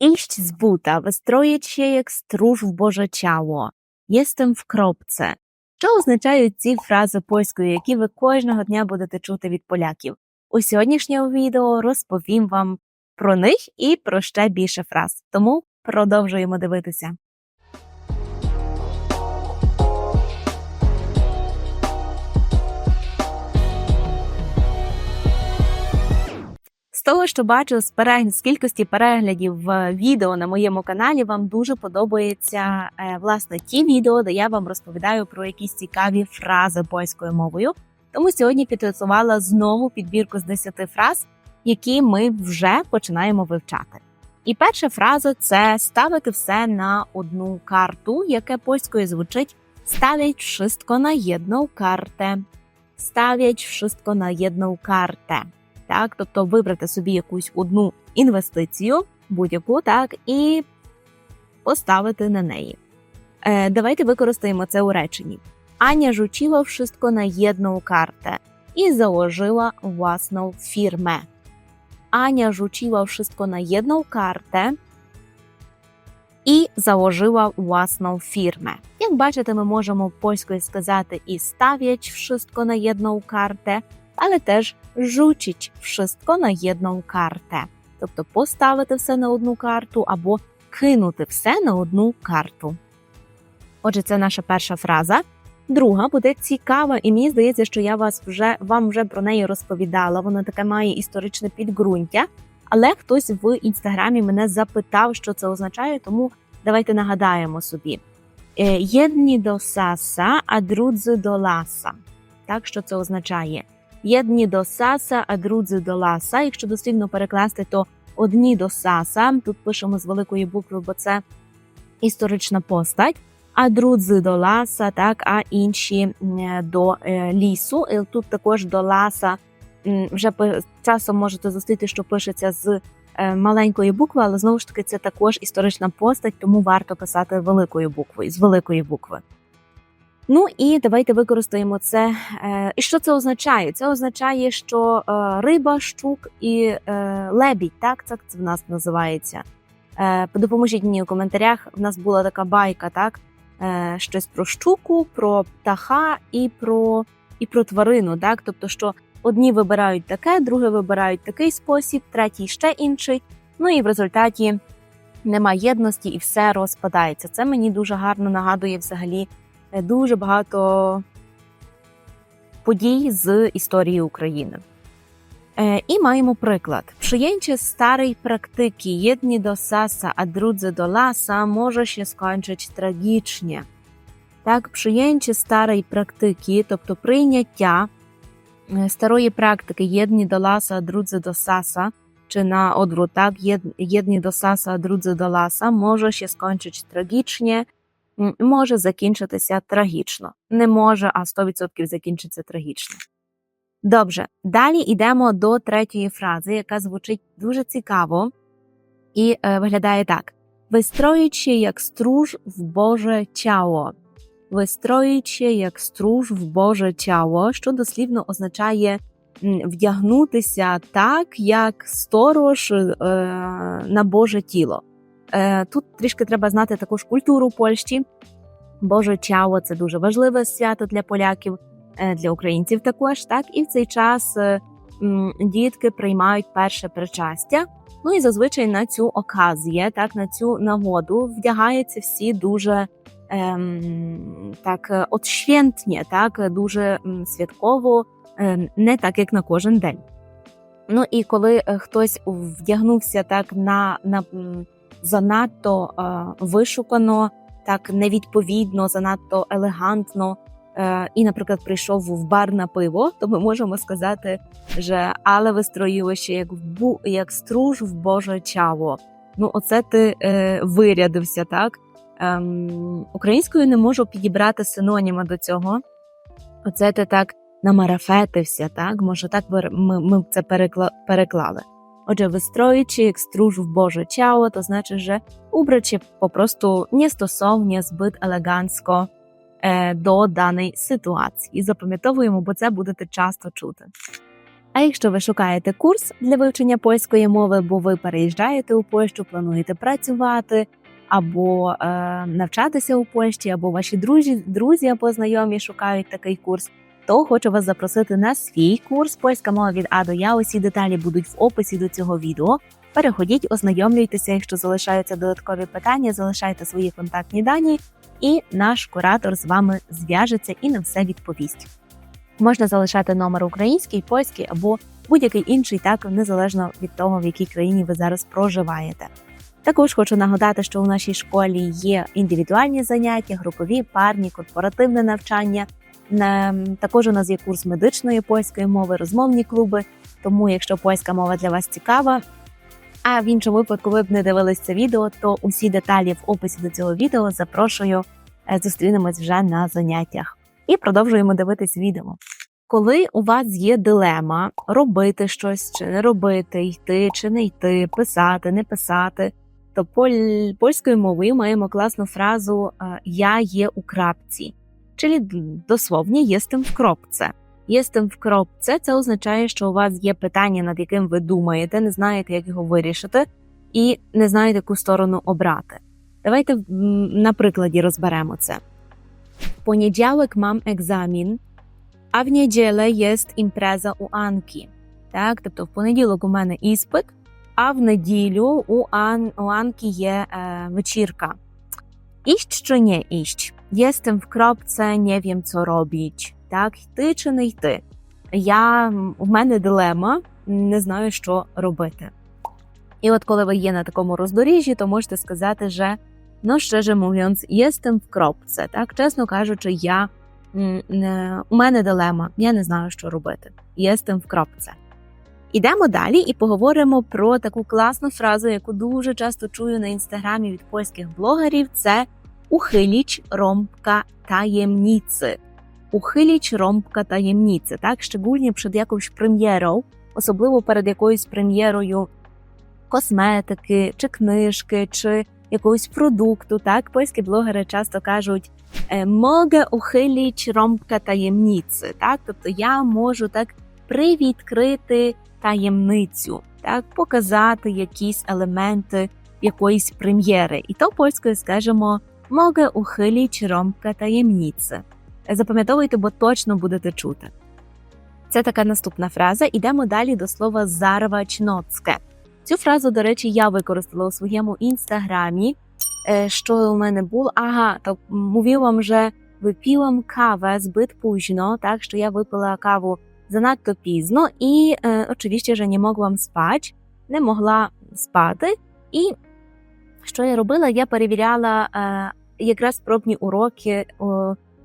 Iść z buta, wystroić się як струж в Боже ciało. Єстем в кропце. Що означають ці фрази польською, які ви кожного дня будете чути від поляків? У сьогоднішньому відео розповім вам про них і про ще більше фраз. Тому продовжуємо дивитися. Того, що бачу з перегляд з кількості переглядів відео на моєму каналі, вам дуже подобається е, власне ті відео, де я вам розповідаю про якісь цікаві фрази польською мовою. Тому сьогодні підготувала знову підбірку з 10 фраз, які ми вже починаємо вивчати. І перша фраза це ставити все на одну карту, яке польською звучить ставлять wszystko на jedną картę. Ставлять wszystko на jedną картę так, тобто вибрати собі якусь одну інвестицію, будь-яку, так, і поставити на неї. Е, Давайте використаємо це у реченні. Аня rzuciła wszystko na jedną kartę i założyła własną firmę. Ania rzuciła wszystko na jedną kartę і założyła własną firmę. Як бачите, ми можемо польською сказати і ставлять wszystko на jedną картę, але теж rzucić wszystko на jedną картę. Тобто поставити все на одну карту або кинути все на одну карту. Отже, це наша перша фраза. Друга буде цікава, і мені здається, що я вас вже вам вже про неї розповідала. Вона таке має історичне підґрунтя. Але хтось в інстаграмі мене запитав, що це означає, тому давайте нагадаємо собі: Е, єдні до саса, а друдзи до ласа. Так, що це означає? Єдні до саса, а друдзи до ласа. Якщо дослівно перекласти, то одні до саса. Тут пишемо з великої букви, бо це історична постать. А друдзи до ласа, так, а інші до е, лісу. І Тут також до ласа вже часом можете зустріти, що пишеться з е, маленької букви, але знову ж таки це також історична постать, тому варто писати великою буквою з великої букви. Ну і давайте використаємо це. Е, і що це означає? Це означає, що риба, щук і лебідь, так це в нас називається. Допоможіть мені у коментарях. В нас була така байка, так щось про щуку, про птаха і про і про тварину. Так, тобто, що одні вибирають таке, другі вибирають такий спосіб, третій ще інший. Ну і в результаті нема єдності і все розпадається. Це мені дуже гарно нагадує взагалі дуже багато подій з історії України. І маємо приклад. Przyjęcie starej praktyki jedni do sasa, a drudzy do lasa może się skończyć tragicznie. Так, przyjęcie старої практики, тобто прийняття старої практики єдні до ласа, а друдзи до саса, чи на odwrót, так, єдні до саса, а друдзи до ласа, може się skończyć tragicznie, може закінчитися трагічно. Не може, а 100% закінчиться трагічно. Добре, далі йдемо до третьої фрази, яка звучить дуже цікаво і е, виглядає так: вистроїчи як струж в Боже тяло. Вистроїчи як струж в Боже тяло, що дослівно означає вдягнутися так, як сторож е, на Боже тіло. Е, Тут трішки треба знати також культуру Польщі. Боже тяло це дуже важливе свято для поляків. Е, для українців також, так і в цей час е, дітки приймають перше причастя. Ну і зазвичай на цю оказію, так на цю нагоду вдягаються всі дуже ем, так отшвєнтні, так дуже святково, ем, не так як на кожен день. Ну і коли хтось вдягнувся так на на занадто е, вишукано, так невідповідно, занадто елегантно, і, наприклад, прийшов в бар на пиво, то ми можемо сказати, що але ви строїлося як бу як струж в Боже чаво. Ну, оце ти е, вирядився, так? Ем, Українською не можу підібрати синоніма до цього. Оце ти так намарафетився, так? Може, так ми ми це перекла переклали. Отже, вистроюючи як струж в Боже ciało, to znaczy, że ubrać się po prostu niestosownie, zbyt elegancko, до даної ситуації. І запам'ятовуємо, бо це будете часто чути. А якщо ви шукаєте курс для вивчення польської мови, бо ви переїжджаєте у Польщу, плануєте працювати або е, навчатися у Польщі, або ваші друзі, друзі або знайомі шукають такий курс, то хочу вас запросити на свій курс Польська мова від А до Я. Усі деталі будуть в описі до цього відео. Переходіть, ознайомлюйтеся. Якщо залишаються додаткові питання, залишайте свої контактні дані, і наш куратор з вами зв'яжеться і на все відповість. Можна залишати номер український, польський або будь-який інший, так незалежно від того, в якій країні ви зараз проживаєте. Також хочу нагадати, що у нашій школі є індивідуальні заняття, групові, парні, корпоративне навчання. Також у нас є курс медичної польської мови, розмовні клуби. Тому, якщо польська мова для вас цікава, а в іншому випадку ви б не дивились це відео, то усі деталі в описі до цього відео запрошую. Е, Зустрінемось вже на заняттях і продовжуємо дивитись відео. Коли у вас є дилема робити щось чи не робити, йти чи не йти, писати, не писати, то поль... польською мовою маємо класну фразу е, Я є у крапці, czyli dosłownie jestem в кропце. Jestem в кропце це означає, що у вас є питання, над яким ви думаєте, не знаєте, як його вирішити, і не знаєте, яку сторону обрати. Давайте на прикладі розберемо це. W poniedziałek mam egzamin, а в неділю є імпреза у Анки. Так, тобто в понеділок у мене іспит, а в неділю у, Ан, у Анки є е, вечірка. Іść чи не іść? Jestem в кропце, не wiem, co robić. Так, йти чи не йти? Я, в мене дилема, не знаю, що робити. І от коли ви є на такому роздоріжжі, то можете сказати, що No szczerze mówiąc, jestem в кропце. Так, чесно кажучи, я у мене дилема, я не знаю, що робити. Jestem в кропце. Ідемо далі і поговоримо про таку класну фразу, яку дуже часто чую на інстаграмі від польських блогерів. Це ухиліч ромбка таємніці. Ухиліч ромбка таємніці. Так, щегольnie przed якоюсь прем'єрою, особливо перед якоюсь прем'єрою косметики чи книжки, чи якогось продукту. Так, польські блогери часто кажуть е, «Mogę uchylić rąbkę таємниці. Так, тобто я можу так привідкрити таємницю, так, показати якісь елементи якоїсь прем'єри. І то польською скажемо «Mogę uchylić rąbkę таємниці». Запам'ятовуйте, бо точно будете чути. Це така наступна фраза. Ідемо далі до слова зарвач ноцке. Цю фразу, до речі, я використала у своєму інстаграмі. Е, Що у мене було? Ага, то mówiłam, że wypiłam kawę zbyt późno, tak, що я випила каву занадто пізно, і е, oczywiście, że nie mogłam spać, не могла спати. І що я робила? Я перевіряла е, якраз пробні уроки,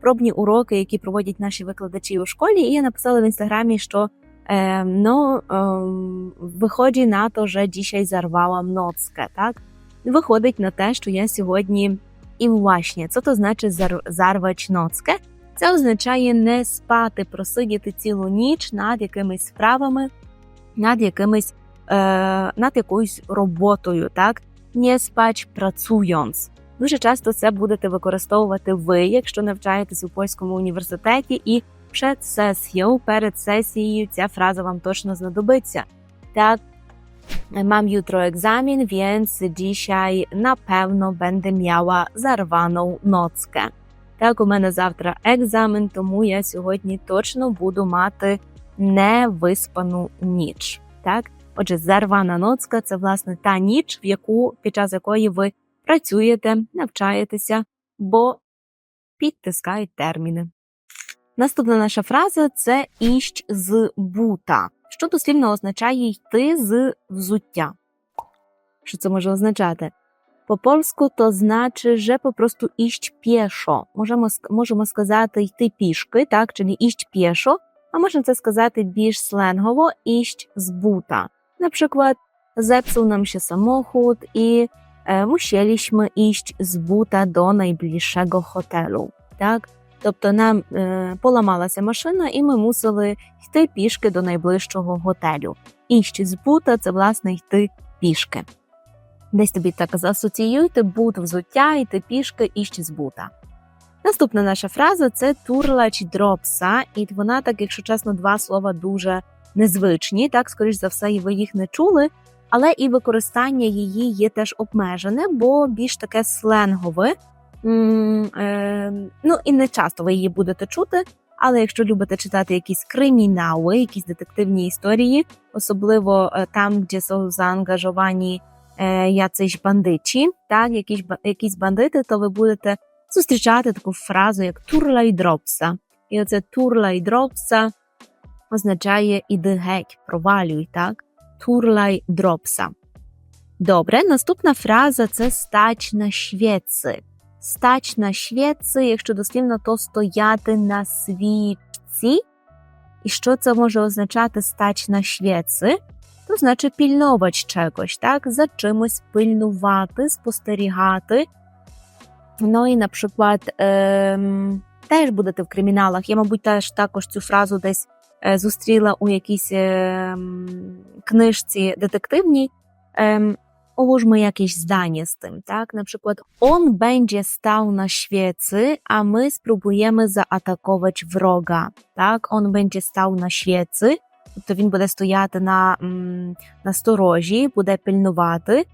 пробні уроки, які проводять наші викладачі у школі, і я написала в інстаграмі, що E, no, ем, виходить на то, що dzisiaj зарвала ноцке, так? Виходить на те, що я сьогодні і власне. Це то значить зар, зарвач ноцке. Це означає не спати, просидіти цілу ніч над якимись справами, над якимись, е, над якоюсь роботою, так? Не спач працюєнс. Дуже часто це будете використовувати ви, якщо навчаєтесь у польському університеті і przed sesją, перед сесією ця фраза вам точно знадобиться. Так, mam jutro egzamin, więc dzisiaj na pewno będę miała zarwaną nockę. Так, у мене завтра екзамен, тому я сьогодні точно буду мати невиспану ніч. Так, отже, зарвана ноцка це власне та ніч, в яку під час якої ви працюєте, навчаєтеся, бо підтискають терміни. Наступна наша фраза це іщ з бута, що дослівно означає йти з взуття. Що це може означати? По польську то значить, że по prostu iść pieszo. Можемо, можемо сказати йти пішки, так, czyli iść pieszo, а можна це сказати більш сленгово іщ з бута. Наприклад, nam się samochód i e, musieliśmy iść z buta do najbliższego hotelu. Так? Тобто нам е, поламалася машина, і ми мусили йти пішки до найближчого готелю. Іщ з бута це власне йти пішки. Десь тобі так засоціюйте бут взуття, йти пішки іщ з бута. Наступна наша фраза це турлач дропса, і вона так, якщо чесно, два слова дуже незвичні, так, скоріш за все, ви їх не чули. Але і використання її є теж обмежене, бо більш таке сленгове. Е, ну і не часто ви її будете чути. Але якщо любите читати якісь кримінали, якісь детективні історії, особливо е, там, де заангажовані е, яцись бандичі, так, якісь, якісь бандити, то ви будете зустрічати таку фразу, як турла й дропса. І оце турла й дропса означає іди геть, провалюй, так? Й дропса. Добре, наступна фраза це стач на швеці. Стач на швеці, якщо дослівно, то стояти на свічці. І що це може означати стач на швеці? То значить пільновач чогось, так? За чимось пильнувати, спостерігати. Ну і, наприклад, ем, теж будете в криміналах. Я, мабуть, теж також цю фразу десь зустріла у якійсь ем, книжці детективній. Ем, Ułóżmy jakieś zdanie z tym, tak? Na przykład on będzie stał na świecy, a my spróbujemy zaatakować wroga, tak? On będzie stał на świecy, тобто він буде стояти на, м, на сторожі, буде пильнувати,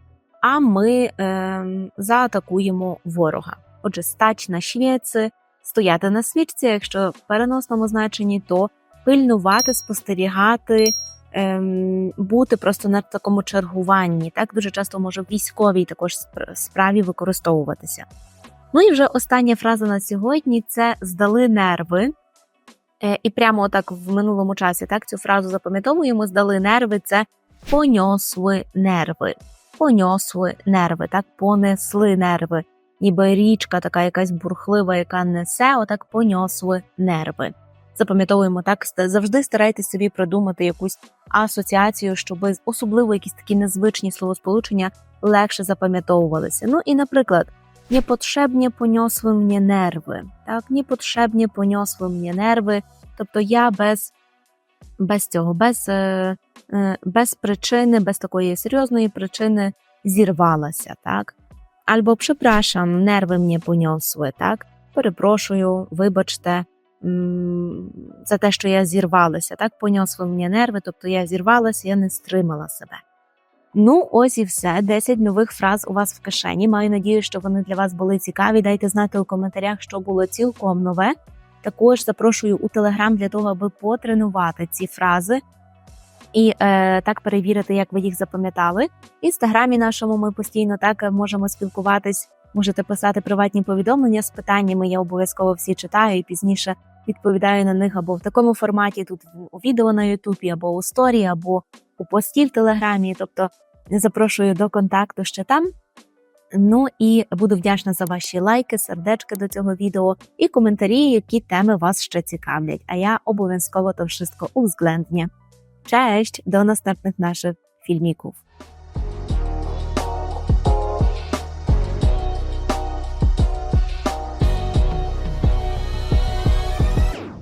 а ми ем, заатакуємо ворога. Отже, стач на свіці, стояти на свічці, якщо в переносному значенні, то пильнувати, спостерігати, ем, бути просто на такому чергуванні. Так дуже часто може в військовій також справі використовуватися. Ну і вже остання фраза на сьогодні це здали нерви. Е, і прямо отак в минулому часі так цю фразу запам'ятовуємо. Здали нерви це поньосли нерви. Поньосли нерви, так понесли нерви. Ніби річка така якась бурхлива, яка несе, отак поньосли нерви. Запам'ятовуємо так, завжди старайтесь собі придумати якусь асоціацію, щоб особливо якісь такі незвичні словосполучення легше запам'ятовувалися. Ну і, наприклад, непотрібні поньосли мені нерви. Так, непотрібні поньосли мені нерви. Тобто я без, без цього, без, е, е, без причини, без такої серйозної причини зірвалася, так? Або прzepraszam, нерви мені поньосли, так? Перепрошую, вибачте за те, що я зірвалася, так? Поньосли мені нерви, тобто я зірвалася, я не стримала себе. Ну, ось і все. 10 нових фраз у вас в кишені. Маю надію, що вони для вас були цікаві. Дайте знати у коментарях, що було цілком нове. Також запрошую у Телеграм для того, аби потренувати ці фрази і е, так перевірити, як ви їх запам'ятали. В інстаграмі нашому ми постійно так е, можемо спілкуватись. Можете писати приватні повідомлення з питаннями. Я обов'язково всі читаю і пізніше відповідаю на них або в такому форматі, тут у відео на Ютубі, або у сторі, або у пості в Телеграмі. Тобто запрошую до контакту ще там. Ну і буду вдячна за ваші лайки, сердечки до цього відео і коментарі, які теми вас ще цікавлять. А я обов'язково то wszystko uwzględnię. Cześć, do następnych naszych filmików.